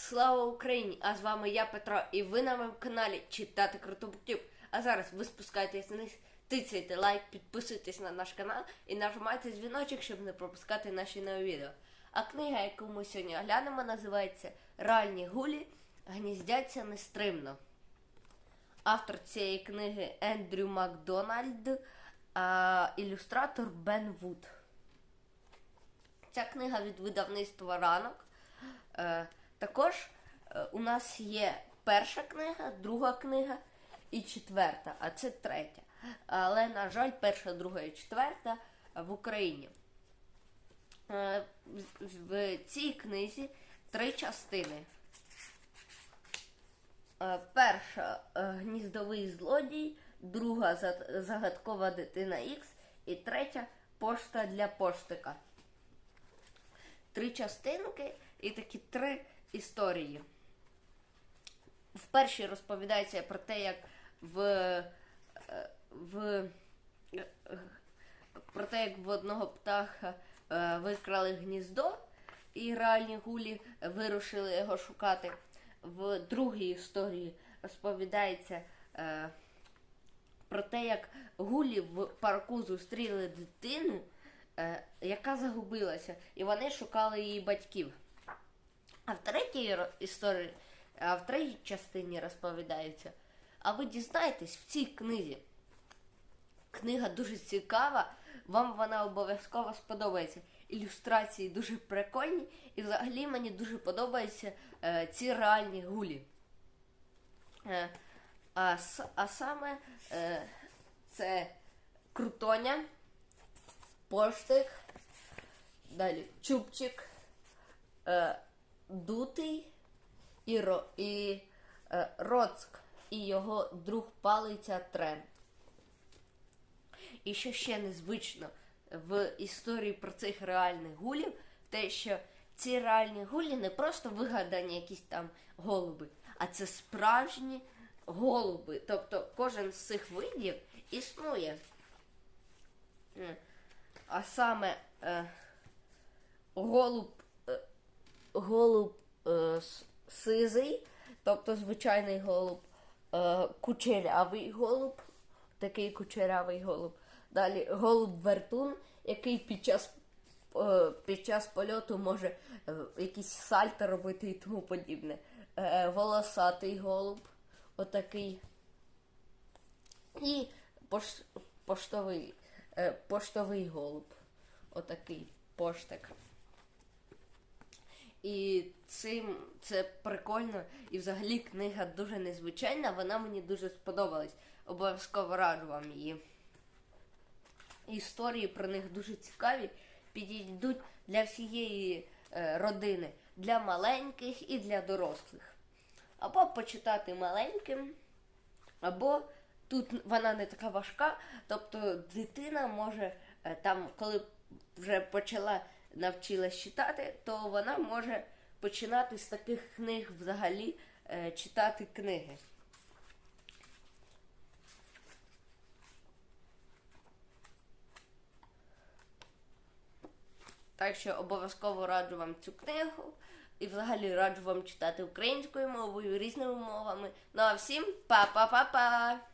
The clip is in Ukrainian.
Слава Україні! А з вами я Петро, і ви на моєму каналі Читати Круто Буктюб. А зараз ви спускаєтесь вниз, тицяйте лайк, підписуйтесь на наш канал і нажимайте дзвіночок, щоб не пропускати наші нові відео. А книга, яку ми сьогодні оглянемо, називається Реальні гулі гніздяться нестримно. Автор цієї книги Ендрю Макдональд, а ілюстратор Бен Вуд. Ця книга від видавництва ранок. Також е, у нас є перша книга, друга книга і четверта, а це третя. Але, на жаль, перша, друга і четверта в Україні. Е, в- цій книзі три частини. Е, Перша гніздовий злодій, друга загадкова дитина Ікс і третя пошта для поштика. Три частинки і такі три історії. В першій розповідається про те, як в, е, в е, про те, як в одного птаха е, викрали гніздо, і реальні гулі вирушили його шукати. В другій історії розповідається про те, як гулі в парку зустріли дитину, яка загубилася, і вони шукали її батьків. А в третій історії, а в третій частині розповідається. А ви дізнаєтесь в цій книзі. Книга дуже цікава, вам вона обов'язково сподобається. Ілюстрації дуже прикольні, і взагалі мені дуже подобаються е, ці реальні гулі. Е, а, а саме е, це крутоня, поштик, далі чубчик, е, дутий і, ро, і е, Роцк, і його друг палиця Трен. І що ще незвично в історії про цих реальних гулів, те, що ці реальні гулі не просто вигадані якісь там голуби, а це справжні голуби. Тобто кожен з цих видів існує. Е, А саме е, голуб, голуб е, сизий, тобто звичайний голуб, е, кучерявий голуб, такий кучерявий голуб. Далі голуб вертун, який під час, е, під час польоту може е, якісь сальто робити і тому подібне. Е, волосатий голуб, отакий. І пош, поштовий, е, поштовий голуб. Отакий поштик. І цим це прикольно. І взагалі книга дуже незвичайна, вона мені дуже сподобалась. Обов'язково раджу вам її. Історії про них дуже цікаві, підійдуть для всієї е, родини, для маленьких і для дорослих. Або почитати маленьким, або тут вона не така важка, тобто дитина може е, там, коли вже почала навчилась читати, то вона може починати з таких книг взагалі е, читати книги. Так що обов'язково раджу вам цю книгу. І взагалі раджу вам читати українською мовою, різними мовами. Ну а всім па-па-па-па!